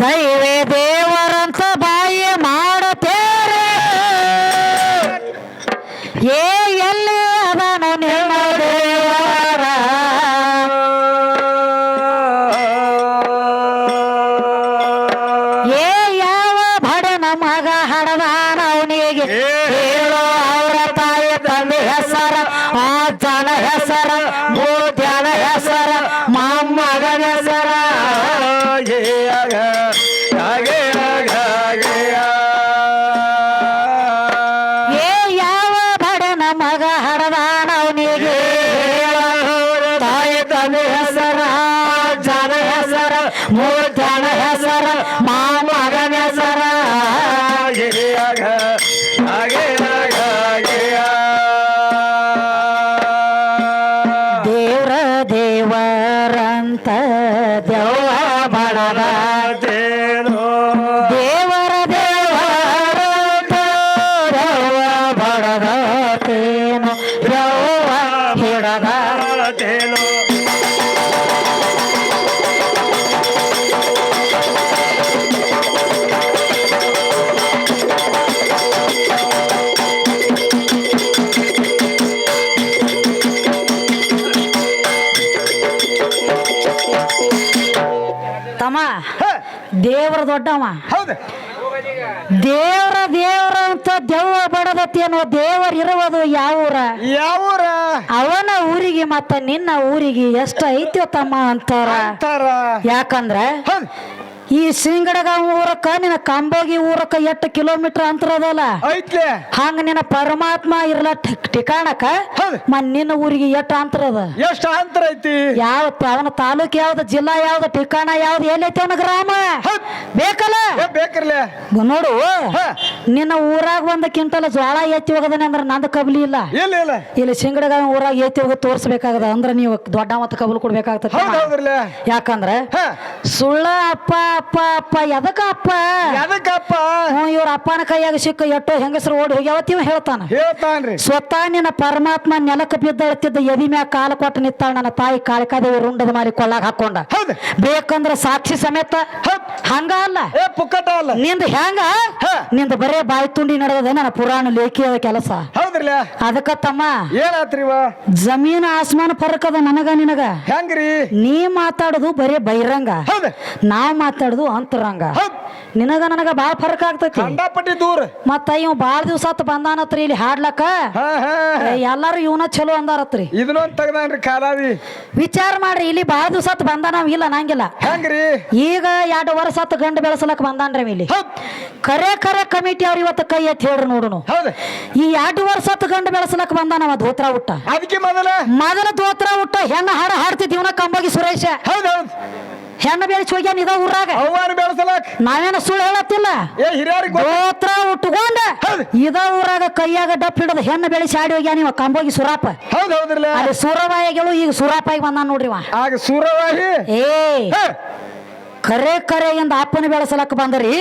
ದೈವೇ ದೇವರಂತ more than a has ದೇವ್ರ ದೊಡ್ಡವ. ಹೌದು. ದೇವ್ರ ದೇವ್ರ ಅಂತ ದೆವ್ವ ಬಡದತ್ತೇನು ದೇವರ್ ಇರುವುದು ಯಾವ ಊರ? ಯಾವೂರ ಅವನ ಊರಿಗೆ ಮತ್ತ ನಿನ್ನ ಊರಿಗೆ ಎಷ್ಟು ಐತಿ ತಮ್ಮ ಅಂತಾರ. ಯಾಕಂದ್ರ ಈ ಸಿಂಗಡಗ ಊರಕ್ಕ ನಿನ್ನ ಕಂಬೋಗಿ ಊರಕ್ಕ ಎಷ್ಟು ಕಿಲೋಮೀಟರ್ ಅಂತರ ಅದಲ್ಲ? ಐತ್ಲೆ. ಹಂಗ ನಿನ್ನ ಪರಮಾತ್ಮ ಇರ್ಲ ಠಿಕಾಣಕ ಮನ್ ನಿನ್ನ ಊರಿಗೆ ಎಷ್ಟು ಅಂತರ ಅದ? ಎಷ್ಟು ಅಂತರ ಐತಿ? ಯಾವ ಅವನ ತಾಲೂಕ್ ಯಾವ್ದು ಜಿಲ್ಲಾ ಯಾವ್ದು ಠಿಕಾಣ ಯಾವ್ದು ಎಲ್ಲೈತಿ ಅವನ ಗ್ರಾಮ. ಬೇಕಲ್ಲ? ಬೇಕಿರ್ಲೆ. ನೋಡು. ನಿನ್ನ ಊರಾಗ ಒಂದ ಕ್ವಿಂಟಲ್ ಜ್ವಾಳ ಎತ್ತಿ ಹೋಗದನೆ ಅಂದ್ರೆ ನಂದು ಕಬಲಿ ಇಲ್ಲ. ಇಲ್ಲ ಇಲ್ಲ. ಇಲ್ಲಿ ಸಿಂಗಡಗ ಊರಾಗ ಎತ್ತಿ ಹೋಗಿ ತೋರ್ಸ್ಬೇಕಾಗದ ಅಂದ್ರೆ ನೀವು ದೊಡ್ಡ ಮತ್ತ ಕಬಲ್ ಕೊಡ್ಬೇಕಾಗ್ತದೆ ಯಾಕಂದ್ರೆ ಸುಳ್ಳ ಅಪ್ಪ ಅಪ್ಪ ಅಪ್ಪ ಎದಕ್ಕ ಅಪ್ಪ? ಎದಕ್ಕಪ್ಪ ಹ್ಞೂ ಇವ್ರ ಅಪ್ಪನ ಕೈಯಾಗ ಸಿಕ್ಕ ಎಟ್ಟೋ ಹೆಂಗಸರು ಓಡಿ ಹೋಗ್ಯಾವತ್ತೀವ ಹೇಳ್ತಾನ. ಹೇಳ್ತಾನ್ರಿ. ಸ್ವತಃ ನಿನ್ನ ಪರಮಾತ್ಮ ನೆಲಕ್ಕೆ ಬಿದ್ದಳತ್ತಿದ್ದ ಎದಿ ಮ್ಯಾಗ ಕಾಲ ಕೊಟ್ಟು ನಿತ್ತಾಳ ನನ್ನ ತಾಯಿ ಕಾಳಿಕಾದೇವಿ ರುಂಡದ ಮಾರಿ ಕೊಳ್ಳಾಗ ಹಾಕೊಂಡ. ಬೇಕಂದ್ರ ಸಾಕ್ಷಿ ಸಮೇತ. ಹಂಗ ಅಲ್ಲ. ಏ ಪುಕ್ಕಟ ಅಲ್ಲ. ನಿಂದ ಹೆಂಗ. ನಿಂದ ಬರೇ ಬಾಯಿ ತುಂಡಿ ನಡೆದದ ನನ್ನ ಪುರಾಣ ಲೇಖಿಯದ ಕೆಲಸ? ಹೌದ್ರಲ್ಲ ಅದಕ್ಕ ತಮ್ಮ ಏನಾತ್ರಿವ ಜಮೀನ್ ಆಸ್ಮಾನ ಫರಕ್ ಅದ ನನಗ ನಿನಗ. ಹೆಂಗ್ರಿ? ನೀ ಮಾತಾಡುದು ಬರೇ ಬಹಿರಂಗ. ನಾವ್ ನಾವ್ ಮಾತಾಡುದು ಅಂತರಂಗ. ನಿನಗ ನನಗ ಬಾಳ ಫರಕ್ ಆಗ್ತೈತಿ. ಕಂಡಾಪಟ್ಟಿ ದೂರ. ಮತ್ತ ಇವ್ ಬಾಳ ದಿವ್ಸ ಆತ್ ಬಂದಾನತ್ರಿ ಇಲ್ಲಿ ಹಾಡ್ಲಕ್ಕ? ಎಲ್ಲಾರು ಇವನ ಚಲೋ ಅಂದಾರತ್ರಿ. ಇದನ್ನೊಂದ್ ತೆಗ್ದಾನ್ರಿ ಕಾಲಾವಿ ವಿಚಾರ ಮಾಡ್ರಿ ಇಲ್ಲಿ ಬಾಳ ದಿವ್ಸ ಆತ್ ಬಂದಾನ ಅವ ಇಲ್ಲ ನಂಗಿಲ್ಲ. ಹೆಂಗ್ರಿ? ಈಗ ಎರಡು ವರ್ಷ ಆತ್ ಗಂಡು ಬೆಳೆಸಲಕ್ ಬಂದಾನ್ರಿ ಇಲ್ಲಿ. ಕರೆ ಕರೆ ಕಮಿಟಿ ಅವ್ರ ಇವತ್ತು ಕೈ ಎತ್ತಿ ಹೇಳ್ರಿ ನೋಡುನು. ಈ ಎರಡು ವರ್ಷ ಆತ್ ಗಂಡು ಬೆಳೆಸಲಕ್ ಬಂದಾನವ ಧೋತ್ರ ಹುಟ್ಟ. ಅದಕ್ಕೆ ಮೊದಲ? ಮೊದಲ ಧೋತ್ರ ಹುಟ್ಟ ಹೆಣ್ಣ ಹಾಡ ಹಾಡ್ತಿದ್ದೀವನ ಕಂಬಗಿ ಸುರೇಶ. ಹೌದೌದು ಹೌದ್. ಹೆಣ್ಣು ಬೆಳೆಸಿ ಹೋಗ್ಯಾನ ಇದ ಊರಾಗ? ಅವ್ವಾರು ಬೆಳೆಸಲಕ್? ನಾವೇನ ಸುಳ್ಳು ಹೇಳತ್ತಿಲ್ಲ? ಏ ಹಿರಿಯರಿಗೆ ಗೋತ್ರ ಉಟ್ಕೊಂಡ. ಇದ ಊರಾಗ ಕೈಯಾಗ ಡಪ್ ಹಿಡದ ಹೆಣ್ಣು ಬೆಳೆಸಿ ಆಡಿ ಹೋಗ್ಯಾನ ಇವ ಕಂಬೋಗಿ ಸುರಾಪ. ಹೌದು ಹೌದ್ರಲ್ಲ. ಅಲ್ಲಿ ಸೂರವಾಯಿಗಳು ಈಗ ಸುರಾಪಾಯಿ ಬಂದ ನೋಡ್ರಿ ಆಗ ಸೂರವಾಹಿ ಏ ಹಾ, ಕರೆ ಕರೆಯಿಂದ ಅಪ್ಪನ ಬೆಳೆಸಲಕ್ಕ ಬಂದ್ರಿ.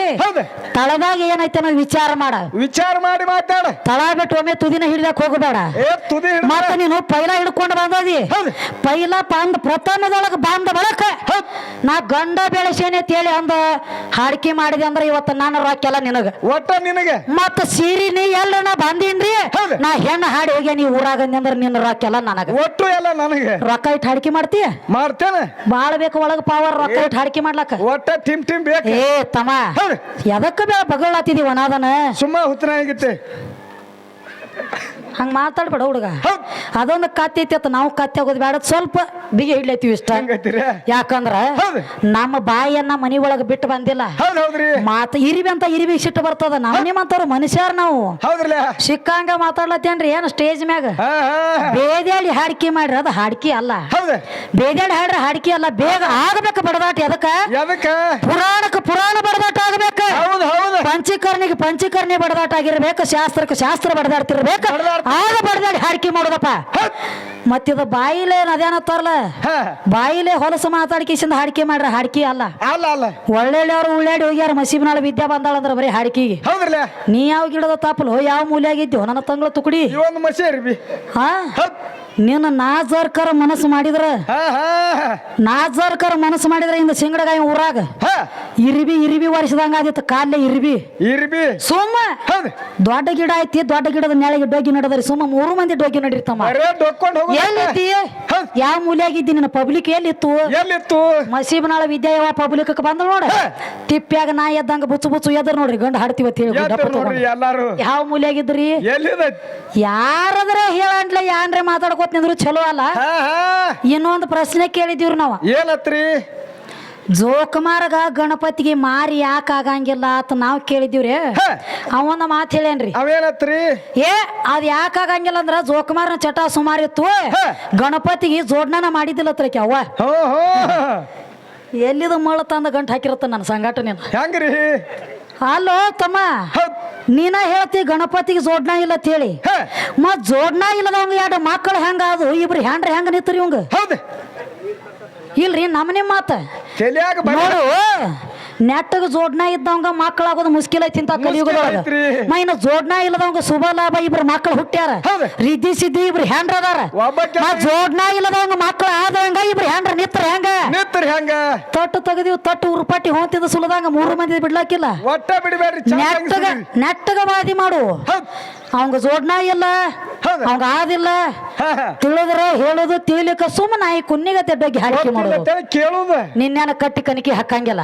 ತಳದಾಗ ಏನೈತೆ ನಾವು ವಿಚಾರ ಮಾಡ. ವಿಚಾರ ಮಾಡಿ ಮಾತಾಡ. ತಳ ಬಿಟ್ಟು ಒಮ್ಮೆ ತುದಿನ ಹಿಡಿದಕ್ ಹೋಗಬೇಡ. ಮತ್ತೆ ನೀನು ಪೈಲ ಹಿಡ್ಕೊಂಡು ಬಂದದಿ. ಪೈಲ ಬಂದ ಪ್ರಥಮದೊಳಗ ಬಂದ ಬಳಕ. ನಾ ಗಂಡ ಬೆಳೆಸೇನೆ ತೇಳಿ ಅಂದ ಹಾಡಿಕೆ ಮಾಡಿದೆ ಅಂದ್ರೆ ಇವತ್ತು ನಾನು ರೊಕ್ಕೆಲ್ಲ ನಿನಗ. ಒಟ್ಟ ನಿನಗೆ. ಮತ್ತ ಸೀರಿ ನೀ ಎಲ್ಲ ನಾ ಬಂದೀನ್ರಿ. ನಾ ಹೆಣ್ಣು ಹಾಡಿ ಹೋಗಿ ನೀ ಊರಾಗ ಅಂದ್ರೆ ನಿನ್ನ ರೊಕ್ಕೆಲ್ಲ ನನಗ. ಒಟ್ಟು ಎಲ್ಲ ನನಗೆ. ರೊಕ್ಕ ಇಟ್ಟು ಹಾಡಿಕೆ ಮಾಡ್ತೀಯ? ಮಾಡ್ತೇನೆ. ಬಾಳ್ಬೇಕು ಒಳಗ ಪಾವರ್ ರೊಕ್ಕ ಇಟ್ಟು ಹಾಡಿಕೆ ಮಾಡ್ಲಕ್ಕ ಒಟ್ಟ ಟಿಮ್ ಟಿಮ್ ಬೇಕು? ಏ ತಮ್ಮ ಹೌದ್. ಎದಕ್ಕ ಬೇ ಬಗಳಾತಿದೀವ ಅನಾದನ ಸುಮ್ಮ ಹುತ್ತನ ಆಗಿತ್ತೆ ಹಂಗ ಮಾತಾಡ್ಬೇಡ ಹುಡುಗ. ಅದೊಂದು ಕತ್ತಿ ಐತಿ ನಾವು ಕತ್ತೆ ಆಗೋದು ಬೇಡ. ಸ್ವಲ್ಪ ಬಿಗಿ ಹಿಡ್ಲೈತಿವಿ ಇಷ್ಟ. ಯಾಕಂದ್ರ. ನಮ್ಮ ಬಾಯಿಯನ್ನ ಮನಿ ಒಳಗೆ ಬಿಟ್ಟು ಬಂದಿಲ್ಲ. ಮಾತು ಇರಿಬಿ ಅಂತ ಇರಿವಿ ಸಿಟ್ಟು ಬರ್ತದ. ನಾವು ನಿಮ್ಮಂತವ್ರು ಮನುಷ್ಯರ್ ನಾವು. ಸಿಕ್ಕಂಗ ಮಾತಾಡ್ಲತ್ತೇನ್ರಿ? ಏನು ಸ್ಟೇಜ್ ಮ್ಯಾಗ? ಬೇದ್ಯಾಡಿ ಹಾಡಿಕೆ ಮಾಡ್ರಿ. ಅದು ಹಾಡಿಕೆ ಅಲ್ಲ. ಬೇದಿಯಾಳಿ ಬೇದ್ಯಾಡಿ ಹಾಡ್ರಿ ಹಾಡಿಕೆ ಅಲ್ಲ. ಬೇಗ ಆಗಬೇಕು ಬಡದಾಟಿ ಅದಕ್ಕ ಪುರಾಣಕ್ಕೆ ಪುರಾಣ ಬಡದಾಟ ಆಗ್ಬೇಕು ಹೌದ್ ಹೌದ್ ಪಂಚಕರ್ಣಿಗೆ ಪಂಚಕರ್ಣಿ ಬಡದಾಟ ಆಗಿರ್ಬೇಕು ಶಾಸ್ತ್ರಕ್ಕೆ ಶಾಸ್ತ್ರ ಬಡದಾಡ್ತಿರ್ಬೇಕು. ಬಡದಾಡ್ತಿ- ಆಗ ಬಡದಾಡಿ ಹಾಡಿಕೆ ಮಾಡೋದಪ್ಪ. ಮತ್ತಿದ ಬಾಯಿಲೆ ನದೇನ ತರ್ಲ? ಬಾಯಿಲೆ ಹೊಲಸು ಮಾತಾಡ್ಕಿಸಿಂದ ಹಾಡಿಕೆ ಮಾಡ್ರ ಹಾಡಿಕೆ ಅಲ್ಲ. ಅಲ್ಲ ಅಲ್ಲ. ಒಳ್ಳೆಯವ್ರು ಉಳ್ಳಾಡಿ ಹೋಗ್ಯಾರ ಮಸೀಬ್ನಾಳ ವಿದ್ಯಾ ಬಂದಾಳಂದ್ರ ಬರೀ ಹಾಡಿಕೆಗೆ ನೀ ಯಾವ ಗಿಡದ ತಾಪಲು ಯಾವ ಮೂಲೆಯಾಗಿದ್ದೀವ ನನ್ನ ತಂಗಳ ತುಕಡಿ. ಹಾ ನಿನ್ನ ನಾಜರ್ಕರ ಮನಸ್ಸು ಮಾಡಿದ್ರ? ನಾಜರ್ಕರ ಮನಸ್ಸು ಮಾಡಿದ್ರ ಇಂದ ಸಿಂಗಡಗಾಯಿ ಊರಾಗ? ಇರಿಬಿ ಇರಿಬಿ ವರ್ಷದಂಗ ಆದಿತ್ತು ಕಾಲೇ ಇರಿಬಿ. ಇರಿಬಿ. ಸುಮ್ಮ. ದೊಡ್ಡ ಗಿಡ ಐತಿ ದೊಡ್ಡ ಗಿಡದ ನೆಳಗೆ ಡೋಗಿ ನಡೆದ್ರಿ. ಸುಮ್ಮ ಮೂರು ಮಂದಿ ಡೋಗಿ ನಡಿರ್ತಮ್ಮ. ಎಲ್ಲಿದ್ದಿ. ಯಾವ ಮೂಲೆಯಾಗಿದ್ದಿ ನಿನ್ನ ಪಬ್ಲಿಕ್ ಎಲ್ಲಿತ್ತು? ಎಲ್ಲಿತ್ತು? ಮಸೀಬನಾಳ ವಿದ್ಯಾಯವ ಪಬ್ಲಿಕ್ ಬಂದ ನೋಡ. ತಿಪ್ಪ್ಯಾಗ ನಾ ಎದ್ದಂಗ ಬುಚ್ಚು ಬುಚ್ಚು ಎದ್ರ ನೋಡ್ರಿ ಗಂಡ ಹಾಡ್ತೀವಿ ಅಂತ ಹೇಳಿ ಯಾವ ಮೂಲೆಯಾಗಿದ್ರಿ? ಯಾರದ್ರ ಹೇಳಂಟ್ಲೆ ಯಾನ್ರೆ ಮಾತಾಡ್ಕೋತ ನಿಂದ್ರು ಚಲೋ ಅಲ್ಲ? ಹಾ ಹಾ. ಇನ್ನೊಂದು ಪ್ರಶ್ನೆ ಕೇಳಿದೀವ್ರಿ ನಾವು. ಏನತ್ರಿ? ಮಾರ್ಗ ಗಣಪತಿಗೆ ಮಾರಿ ಯಾಕ ಆಗಂಗಿಲ್ಲ ಅಂತ ನಾವು ಕೇಳಿದಿವ್ರಿ ಹಾ. ಅವನ ಮಾತು ಹೇಳೇನ್ರಿ ಅವೇನತ್ರಿ? ಏ ಅದ್ ಯಾಕ ಆಗಂಗಿಲ್ಲ ಅಂದ್ರ ಜೋಕುಮಾರನ ಚಟ ಸುಮಾರು ಇತ್ತು. ಹಾ. ಗಣಪತಿಗೆ ಜೋಡ್ನನ ಮಾಡಿದ್ದಿಲ್ಲ ಹತ್ರ ಅವ್ವ. ಹೋ ಹೋ. ಎಲ್ಲಿದ ಮಳ ತಂದ ಗಂಟು ಹಾಕಿರತ್ತ ನನ್ನ ಸಂಘಟನೆ ಹೆಂಗ್ರಿ? ಅಲ್ಲೋ ತಮ್ಮ ನೀನ ಹೇಳ್ತಿ ಗಣಪತಿಗೆ ಜೋಡ್ನ ಇಲ್ಲ ಅಂತ ಹೇಳಿ. ಮತ್ ಜೋಡ್ನ ಇಲ್ಲದವಂಗ ಎರಡು ಮಕ್ಕಳು ಹೆಂಗ ಅದು ಇಬ್ರು ಹ್ಯಾಂಡ್ರ ಹೆಂಗ ನಿಂತ್ರಿ ಇವಂಗ ಹೌದ್. ಇಲ್ರಿ ನಮ್ಮನೆ ಮಾತ. ನೋಡು. ನೆಟ್ಟಗ ಜೋಡ್ನ ಇದ್ದವಂಗ ಮಕ್ಕಳಾಗೋದು ಮುಸ್ಕಿಲ್ ಐತಿ ಮೈನ ಕಲಿಯುಗದೊಳಗ ಮೈನ ಜೋಡ್ನ ಇಲ್ಲದವಂಗ ಶುಭ ಲಾಭ ಇಬ್ರು ಮಕ್ಕಳು ಹುಟ್ಟ್ಯಾರ. ರಿದ್ದಿ ಸಿದ್ದಿ ಇಬ್ರು ಹ್ಯಾಂಡ್ರ ಅದಾರ. ಜೋಡ್ನ ಇಲ್ಲದವಂಗ ಮಕ್ಕಳು ಆದಂಗ ಇಬ್ರು ಹ್ಯಾಂಡ್ರ ನಿತ್ರ ಹೆಂಗ? ನಿತ್ರ ಹೆಂಗ? ತಟ್ಟು ತೆಗದಿವ್ ತಟ್ಟು ಉರುಪಟ್ಟಿ ಹೊಂತಿದ ಸುಲದಂಗ ಮೂರು ಮಂದಿ ಬಿಡ್ಲಾಕಿಲ್ಲ. ಒಟ್ಟ ಬಿಡಬೇಡ್ರಿ ನೆಟ್ಟಗ ನೆಟ್ಟಗ ವಾದಿ ಮಾಡು. ಅವಂಗ ಜೋಡ್ನ ಇಲ್ಲ. ಅವಂಗ ಆದಿಲ್ಲ. ತಿಳಿದ್ರ ಹೇಳುದು ತಿಳಿಕ ಸುಮ್ಮನ ಈ ಕುನ್ನಿಗ ಬಗ್ಗೆ ಹಾಕಿ ಮಾಡುದು. ಕೇಳುದ. ನಿನ್ನೇನ ಕಟ್ಟಿ ಕಣಿಕೆ ಹಾಕಂಗಿಲ್ಲ.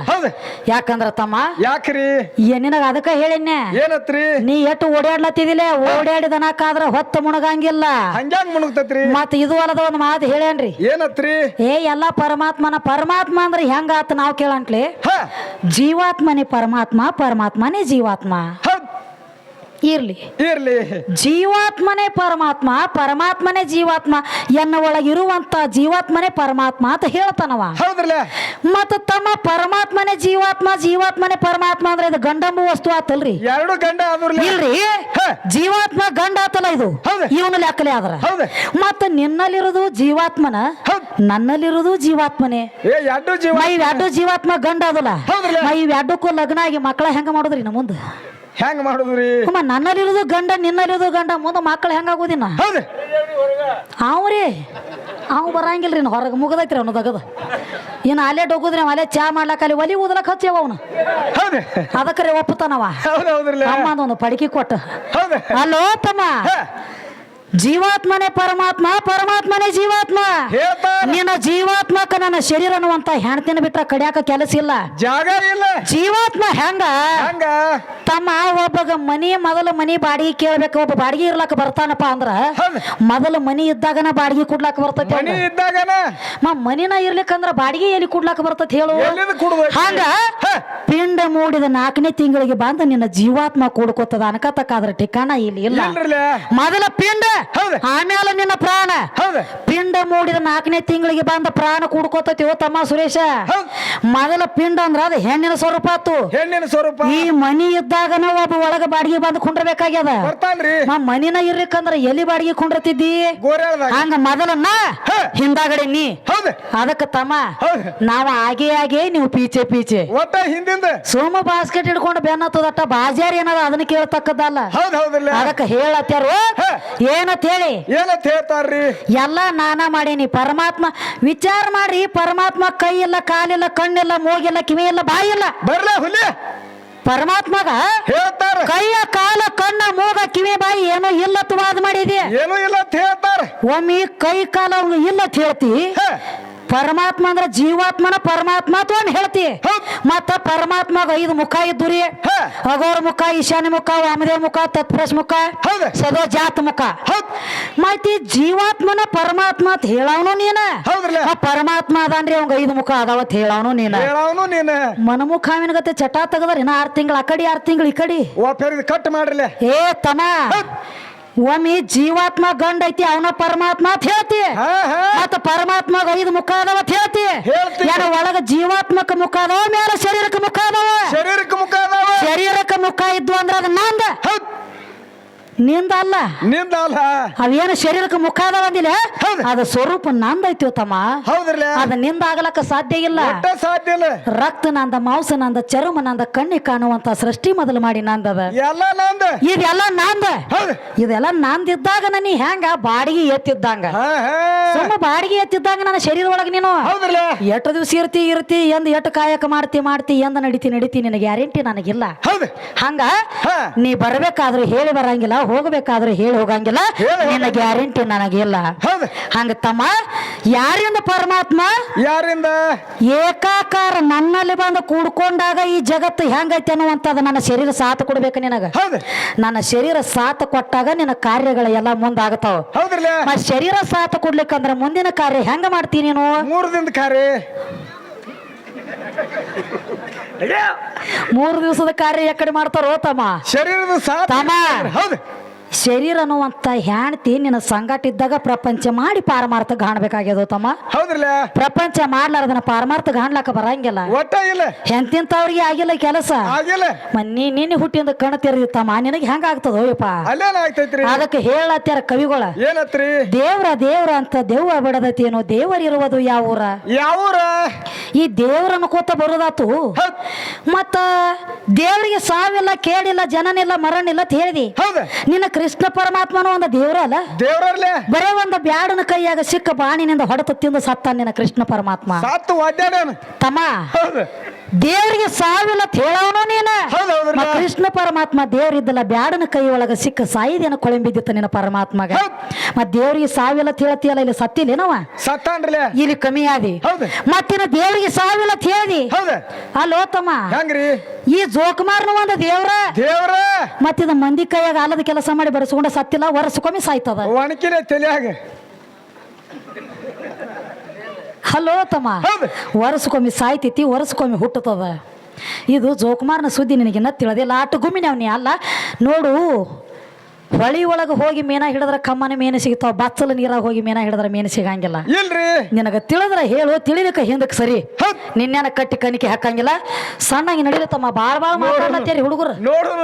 ಯಾಕಂದ್ರ ತಮ್ಮ? ಯಾಕ್ರಿ? ಏ ನಿನಗ ಅದಕ್ಕ ಹೇಳಿನ್ನೆ. ಏನತ್ರಿ? ನೀ ಎಟ್ಟು ಓಡಾಡ್ಲತ್ತಿದಿಲ್ಲ? ಓಡಾಡಿದನಕಾದ್ರ ಹೊತ್ತ ಮುಣಗಂಗಿಲ್ಲ. ಹಂಗ್ಯಾಂಗ್ ಮುಣಗ್ತತ್ರಿ? ಮತ್ ಇದು ಅಲ್ಲದ ಒಂದ್ ಮಾತು ಹೇಳೇನ್ರಿ ಏನತ್ರಿ? ಏ ಎಲ್ಲ ಪರಮಾತ್ಮನ ಪರಮಾತ್ಮ ಅಂದ್ರೆ ಹೆಂಗಾತ ನಾವ್ ಕೇಳಂಟ್ಲಿ ಜೀವಾತ್ಮನೇ ಪರಮಾತ್ಮ ಪರಮಾತ್ಮನೇ ಜೀವಾತ್ಮ. ಇರ್ಲಿ. ಇರ್ಲಿ. ಜೀವಾತ್ಮನೇ ಪರಮಾತ್ಮ ಪರಮಾತ್ಮನೇ ಜೀವಾತ್ಮ ಎನ್ನ ಒಳಗಿರುವಂತ ಜೀವಾತ್ಮನೇ ಪರಮಾತ್ಮ ಅಂತ ಹೇಳ್ತಾನವ. ಹೌದ್ರಲ್ಲ ಮತ್ತ ತಮ್ಮ ಪರಮಾತ್ಮನೇ ಜೀವಾತ್ಮ ಜೀವಾತ್ಮನೇ ಪರಮಾತ್ಮ ಅಂದ್ರೆ ಇದು ಗಂಡಂಬು ವಸ್ತು ಆತಲ್ರಿ. ಎರಡು ಗಂಡ ಆದ್ರಲ್ಲ ಇಲ್ರಿ. ಜೀವಾತ್ಮ ಗಂಡ ಆತಲ್ಲ ಇದು. ಇವನ ಲೆಕ್ಕಲೆ ಆದ್ರ. ಹೌದು. ಮತ್ತ ನಿನ್ನಲ್ಲಿರೋದು ಜೀವಾತ್ಮನ ನನ್ನಲ್ಲಿರುದು ಜೀವಾತ್ಮನೇ. ಎರಡು ಜೀವಾತ್ಮ ಗಂಡ ಅದಲ್ಲ ಎರಡಕ್ಕೂ ಲಗ್ನ ಆಗಿ ಮಕ್ಕಳ ಹೆಂಗ ಮಾಡುದ್ರಿ ನಮ್ಮ ಮುಂದೆ? ಹೆಂಗ್ ಮಾಡುದ್ರಿ? ಅಮ್ಮ ನನ್ನಲ್ಲಿರೋದು ಗಂಡ ನಿನ್ನಲ್ಲಿರೋದು ಗಂಡ ಮುಂದೆ ಮಕ್ಕಳು ಹೆಂಗಾಗೋದಿನ ಹೌದು ಅವ್ರಿ ಅವ್ ಬರಂಗಿಲ್ರಿ ಇನ್ನು ಹೊರಗೆ ಮುಗದೈತ್ರಿ ಅವನು ತಗದ ಇನ್ನು ಅಲ್ಲೇ ಡೊಗುದ್ರಿ ಅಲೆ ಚಾ ಮಾಡ್ಲಾಕ ಅಲ್ಲಿ ಒಲಿ ಊದಲಕ್ ಹಚ್ಚಿಯವ ಅವನು. ಹೌದು ಅದಕ್ಕೆ ಒಪ್ಪತಾನವ ಹೌದು ಹೌದ್ರಲ್ಲ. ಅಮ್ಮ ಒಂದು ಪಡಿಕೆ ಕೊಟ್ಟ. ಹೌದು ಅಲ್ಲೋ ತಮ್ಮ. ಜೀವಾತ್ಮನೇ ಪರಮಾತ್ಮ ಪರಮಾತ್ಮನೇ ಜೀವಾತ್ಮ. ನಿನ್ನ ಜೀವಾತ್ಮಕ ನನ್ನ ಶರೀರ ಅನ್ನುವಂತ ಹೆಣ್ತಿನ ಬಿಟ್ರ ಕಡಿಯಾಕ ಕೆಲಸ ಇಲ್ಲ. ಜಾಗ ಇಲ್ಲ. ಜೀವಾತ್ಮ ಹೆಂಗ? ತಮ್ಮ ಒಬ್ಬಗ ಮನಿ ಮೊದಲ ಮನಿ ಬಾಡಿಗೆ ಕೇಳ್ಬೇಕು ಒಬ್ಬ ಬಾಡಿಗೆ ಇರ್ಲಕ್ಕ ಬರ್ತಾನಪ್ಪ ಅಂದ್ರ ಮೊದಲು ಮನಿ ಇದ್ದಾಗನ ಬಾಡಿಗೆ ಕೊಡ್ಲಾಕ ಬರ್ತೈತಿ. ಇದ್ದಾಗನ? ಮನಿನ ಇರ್ಲಿಕ್ಕಂದ್ರ ಬಾಡಿಗೆ ಎಲ್ಲಿ ಕೊಡ್ಲಾಕ ಬರ್ತೈತಿ ಹೇಳು? ಹಂಗ. ಪಿಂಡ ಮೂಡಿದ ನಾಲ್ಕನೇ ತಿಂಗಳಿಗೆ ಬಂದು ನಿನ್ನ ಜೀವಾತ್ಮ ಕೂಡ್ಕೋತದ ಅನಕತಕ್ಕಾದ್ರ ಠಿಕಾಣ ಇಲ್ಲಿ ಇಲ್ಲ. ಮೊದಲ ಪಿಂಡ ಹೌದು. ಆಮೇಲೆ ನಿನ್ನ ಪ್ರಾಣ. ಹೌದ್. ಪಿಂಡ ಮೂಡಿದ ನಾಲ್ಕನೇ ತಿಂಗಳಿಗೆ ಬಂದ ಪ್ರಾಣ ಕೂಡ್ಕೋತತಿ ತಮ್ಮ ಸುರೇಶ. ಹೌದ್. ಮೊದಲ ಪಿಂಡ ಅಂದ್ರ ಅದು ಹೆಣ್ಣಿನ ಸ್ವರೂಪ ಆತು ಹೆಣ್ಣಿನ ಸ್ವರೂಪ. ಈ ಮನಿ ಇದ್ದಾಗನ ಒಬ್ಬ ಒಳಗ ಬಾಡಿಗೆ ಬಂದು ಕುಂಡ್ರಬೇಕಾಗ್ಯದ. ನಾ ಮನಿನ ಇರ್ಲಿಕ್ಕಂದ್ರ ಎಲ್ಲಿ ಬಾಡಿಗೆ ಕುಂಡ್ರತಿದ್ದಿ? ಹಂಗ ಮೊದಲನ್ನ ಹ. ಹಿಂದಾಗಡೆ ನೀ. ಹೌದ್. ಅದಕ್ಕ ತಮ್ಮ ಹೌದ್. ನಾವ ಆಗೇ ಆಗೇ ನೀವು ಪೀಚೆ ಪೀಚೆ. ಒಟ್ಟ ಹಿಂದಿಂದ ಸೋಮ ಬಾಸ್ಕೆಟ್ ಹಿಡ್ಕೊಂಡು ಬೆನ್ನತ್ತದಟ್ಟ ಬಾಜಾರ್ ಏನದ ಅದನ್ನ ಕೇಳ್ತಕ್ಕದ್ದಲ್ಲ? ಹೌದ್ ಅದಕ್ಕೆ ಹೇಳತ್ತಾರು ಏನತ್ ಹೇಳಿ ಏನತ್ ಹೇಳ್ತಾರ್ರಿ? ಎಲ್ಲ ನಾನ ಮಾಡೀನಿ. ಪರಮಾತ್ಮ ವಿಚಾರ ಮಾಡ್ರಿ ಪರಮಾತ್ಮ ಕೈ ಇಲ್ಲ ಕಾಲಿಲ್ಲ ಕಣ್ಣಿಲ್ಲ ಮೂಗಿಲ್ಲ ಕಿವಿ ಇಲ್ಲ ಬಾಯಿ ಇಲ್ಲ. ಬರ್ಲ ಹುಲಿ. ಪರಮಾತ್ಮಗ ಹೇಳ್ತಾರ. ಕೈಯ ಕಾಲ ಕಣ್ಣ ಮೂಗ ಕಿವಿ ಬಾಯಿ ಏನೋ ಇಲ್ಲ ವಾದ ಮಾಡಿದಿ ಏನೂ ಇಲ್ಲ ಅಂತ ಹೇಳ್ತಾರ. ಒಮ್ಮೆ ಕೈ ಕಾಲ ಇಲ್ಲ ಅಂತ ಹೇಳ್ತಿ. ಪರಮಾತ್ಮ ಅಂದ್ರ ಜೀವಾತ್ಮನ ಪರಮಾತ್ಮ ಅಂತ ಹೇಳ್ತಿ. ಮತ್ತ ಪರಮಾತ್ಮಗ ಐದು ಮುಖ ಇದ್ದುರಿ. ಅಗೋರ ಮುಖ ಈಶಾನ್ಯ ಮುಖ ವಾಮದೇವ ಮುಖ ತತ್ಪ್ರಶ್ ಮುಖ ಹೌದ್. ಸದೋ ಜಾತ ಮುಖ. ಮತ್ತಿ ಜೀವಾತ್ಮನ ಪರಮಾತ್ಮ ಅಂತ ಹೇಳವನು ನೀನ? ಪರಮಾತ್ಮ ಅದಾನ್ರಿ ಅವಂಗ ಐದು ಮುಖ ಅದಾವತ್ ಹೇಳವನು ನೀನ? ಮನಮುಖಾವಿನ ಗತೆ ಚಟಾ ತೆಗದ್ರ ಇನ್ನ ಆರ್ ತಿಂಗಳ ಆ ಕಡಿ ಆರ್ ತಿಂಗಳ ಈ ಕಡಿ. ಕಟ್ ಮಾಡ್ರಲ್ಲ. ಏ ತಮ್ಮ. ಒಮ್ಮೆ ಜೀವಾತ್ಮ ಗಂಡ ಐತಿ ಅವನ ಪರಮಾತ್ಮ ಅಂತ ಹೇಳ್ತಿ. ಹಾ ಹಾ. ಮತ್ತ ಪರಮಾತ್ಮಗ ಐದು ಮುಖ ಅದಾವ ಅಂತ ಹೇಳ್ತಿ. ಏನ ಒಳಗ ಜೀವಾತ್ಮಕ ಮುಖ ಅದಾವ ಮೇಲೆ ಶರೀರಕ್ಕೆ ಮುಖ ಅದಾವ? ಶರೀರಕ್ಕೆ ಮುಖ ಅದಾವ. ಶರೀರಕ್ಕೆ ಮುಖ ಇದ್ದು ಅಂದ್ರ ಅದ ನಂದ. ನಿಂದ ಅಲ್ಲ ನಿಂದ ಅಲ್ಲ ಅವೇನು ಶರೀರಕ್ಕೆ ಮುಖ ಅದ ಬಂದಿಲ್ಲ. ಅದ ಸ್ವರೂಪ ನಂದೈತಿ ತಮ್ಮ. ಹೌದ್ರಲ್ಲ? ಅದ ನಿಂದ ಆಗಲಕ್ಕ ಸಾಧ್ಯ ಇಲ್ಲ. ಸಾಧ್ಯ ಇಲ್ಲ. ರಕ್ತ ನಂದ ಮಾಂಸ ನಂದ ಚರ್ಮ ನಂದ ಕಣ್ಣಿ ಕಾಣುವಂತ ಸೃಷ್ಟಿ ಮೊದಲು ಮಾಡಿ ನಂದದ. ಎಲ್ಲ ನಂದ. ಇದೆಲ್ಲ ನಂದ. ಇದೆಲ್ಲ ನಂದಿದ್ದಾಗ ನೀ ಹೆಂಗ ಬಾಡಿಗೆ ಎತ್ತಿದ್ದಂಗ. ಸುಮ್ಮ ಬಾಡಿಗೆ ಎತ್ತಿದ್ದಾಗ ನನ್ನ ಶರೀರ ಒಳಗೆ ನೀನು? ಹೌದ್ರಲ್ಲ? ಎಷ್ಟು ದಿವಸ ಇರ್ತಿ ಇರ್ತಿ ಎಂದ ಎಷ್ಟು ಕಾಯಕ ಮಾಡ್ತಿ ಮಾಡ್ತಿ ಎಂದ ನಡಿತಿ ನಡಿತಿ ನಿನಗೆ ಗ್ಯಾರಂಟಿ ನನಗಿಲ್ಲ. ಹೌದು. ಹಂಗ? ನೀ ಬರ್ಬೇಕಾದ್ರೂ ಹೇಳಿ ಬರಂಗಿಲ್ಲ. ಹೋಗ್ಬೇಕಾದ್ರೂ ಹೇಳಿ ಹೋಗಂಗಿಲ್ಲ. ನಿನ್ನ ಗ್ಯಾರಂಟಿ ನನಗಿಲ್ಲ. ಹಂಗ ತಮ್ಮ ಯಾರಿಂದ ಪರಮಾತ್ಮ? ಯಾರಿಂದ? ಏಕಾಕಾರ ನನ್ನಲ್ಲಿ ಬಂದು ಕೂಡ್ಕೊಂಡಾಗ ಈ ಜಗತ್ತು ಹೆಂಗೈತೆ ಅನ್ನುವಂಥದ್ದು ನನ್ನ ಶರೀರ ಸಾಥ್ ಕೊಡ್ಬೇಕು ನಿನಗ. ಹೌದು. ನನ್ನ ಶರೀರ ಸಾಥ್ ಕೊಟ್ಟಾಗ ನಿನ್ನ ಕಾರ್ಯಗಳೆಲ್ಲ ಮುಂದಾಗತಾವ. ಹೌದ್ರಲ್ಲ? ಮತ್ ಶರೀರ ಸಾಥ್ ಕೊಡ್ಲಿಕ್ಕಂದ್ರೆ ಮುಂದಿನ ಕಾರ್ಯ ಹೆಂಗ ಮಾಡ್ತೀನಿ ನೀನು? ಮೂರು ದಿನದ ಕಾರ್ಯ. ಮೂರು ದಿವಸದ ಕಾರ್ಯ ಎಕಡೆ ಮಾಡ್ತಾರೋ ತಮ್ಮ? ಶರೀರದ ಸಾಥ ತಮ್ಮ. ಹೌದು. ಶರೀರ ಅನ್ನುವಂತ ಹೆಣ್ತಿ ನಿನ್ನ ಸಂಗಾಟ ಇದ್ದಾಗ ಪ್ರಪಂಚ ಮಾಡಿ ಪಾರಮಾರ್ಥ ಕಾಣಬೇಕಾಗ್ಯದ ತಮ್ಮ? ಹೌದ್ರಲ್ಲ? ಪ್ರಪಂಚ ಮಾಡ್ಲಾರ್ದನ ಪಾರಮಾರ್ಥ ಕಾಣ್ಲಾಕ ಬರಂಗಿಲ್ಲ. ಒಟ್ಟ ಇಲ್ಲ. ಎಂತಿಂತವ್ರಿಗೆ ಆಗಿಲ್ಲ ಕೆಲಸ. ಆಗಿಲ್ಲ. ಮನ್ನಿ ನಿನ್ನೆ ಹುಟ್ಟಿಂದ ಕಣ ತೆರೆದಿತ್ತಮ್ಮ ನಿನಗೆ ಹೆಂಗ ಆಗ್ತದೋ ಯಪ್ಪ? ಅಲ್ಲೇನ ಆಗ್ತೈತ್ರಿ? ಅದಕ್ಕೆ ಹೇಳತ್ತಾರ ಕವಿಗಳ. ಏನತ್ರಿ? ದೇವ್ರ ದೇವ್ರ ಅಂತ ದೇವ್ವ ಬಿಡದತಿ ಏನೋ ದೇವರಿರುವುದು ಯಾವ ಊರ? ಯಾವೂರ ಈ ದೇವ್ರ ಅನ್ಕೋತ ಬರೋದಾತು. ಮತ್ತ ದೇವರಿಗೆ ಸಾವಿಲ್ಲ ಕೇಳಿಲ್ಲ ಜನನಿಲ್ಲ ಮರಣಿಲ್ಲ ಅಂತ ಹೇಳಿದಿ. ನಿನ್ನ ಕೃಷ್ಣ ಪರಮಾತ್ಮನ ಒಂದು ದೇವ್ರ ಅಲ್ಲ? ದೇವ್ರಲ್ಲೇ. ಬರೇ ಒಂದು ಬ್ಯಾಡನ ಕೈಯಾಗ ಸಿಕ್ಕ ಬಾಣಿನಿಂದ ಹೊಡೆತ ತಿಂದು ಸತ್ತ ನಿನ್ನ ಕೃಷ್ಣ ಪರಮಾತ್ಮ. ತಮ್ಮ. ದೇವರಿಗೆ ಸಾವಿಲ್ಲ ಅಂತ ಹೇಳವನು ನೀನ? ಹೌದ್ ಕೃಷ್ಣ ಪರಮಾತ್ಮ ದೇವ್ರಿದ್ದಲ್ಲ ಬ್ಯಾಡನ ಕೈ ಒಳಗ ಸಿಕ್ಕ ಸಾಯಿದೇನ ಕೊಳಂಬಿದ್ದಿತ್ತ ನಿನ್ನ ಪರಮಾತ್ಮಗ. ಮತ್ ದೇವ್ರಿಗೆ ಸಾವಿಲ್ಲ ಅಂತ ಇಲ್ಲ ಇಲ್ಲಿ ಸತ್ತಿಲ್ಲೇನವ ಸತ್ತಾನ್ರಲೆ ಇಲ್ಲಿ ಕಮ್ಮಿ ಆದಿ. ಹೌದು. ಮತ್ತಿನ ದೇವರಿಗೆ ಸಾವಿಲ್ಲ ಅಂತ ಹೇಳಿ. ಹೌದ. ಅಲ್ಲೋ ತಮ್ಮ. ಹೆಂಗ್ರಿ? ಈ ಜೋಕುಮಾರ್ನ ಒಂದು ದೇವ್ರ? ದೇವ್ರ? ಮತ್ತಿದ ಮಂದಿ ಕೈಯಾಗ ಆಲದ ಕೆಲಸ ಮಾಡಿ ಬರೆಸ್ಕೊಂಡ ಸತ್ತಿಲ್ಲ ವರ್ಷಕ್ಕೊಮ್ಮೆ ಸಾಯ್ತದ. ಒಣಕಿನ ತಲೆಯಾಗ. ಹಲೋ ತಮ್ಮ. ಹೌದು. ವರ್ಷಕ್ಕೊಮ್ಮೆ ಸಾಯ್ತೈತಿ ವರ್ಷಕ್ಕೊಮ್ಮೆ ಹುಟ್ಟುತ್ತದ. ಇದು ಜೋಕುಮಾರ್ನ ಸುದ್ದಿ ನಿನಗಿನ್ನ ತಿಳದಿಲ್ಲ. ಆಟ ಗುಮ್ಮಿನ ಅವನಿ ಅಲ್ಲ. ನೋಡು ಹೊಳಿ ಒಳಗೆ ಹೋಗಿ ಮೀನ ಹಿಡಿದ್ರೆ ಕಮ್ಮನ ಮೀನು ಸಿಗ್ತಾವ ಬಚ್ಚಲ ನೀರಾಗ ಹೋಗಿ ಮೀನ ಹಿಡಿದ್ರೆ ಮೀನು ಸಿಗಂಗಿಲ್ಲ. ಇಲ್ರಿ. ನಿನಗ ತಿಳಿದ್ರ ಹೇಳು ತಿಳಿಲಿಕ್ಕೆ ಹಿಂದಕ್ಕೆ ಸರಿ. ನಿನ್ನೇನ ಕಟ್ಟಿ ಕಣಿಕೆ ಹಾಕಂಗಿಲ್ಲ. ಸಣ್ಣಗೆ ನಡಿಲತ್ತಮ್ಮ ಬಾಳ್ ಬಾಳ್ ಮಾತಾಡ್ಲತ್ತೇರಿ ಹುಡುಗರು. ನೋಡು.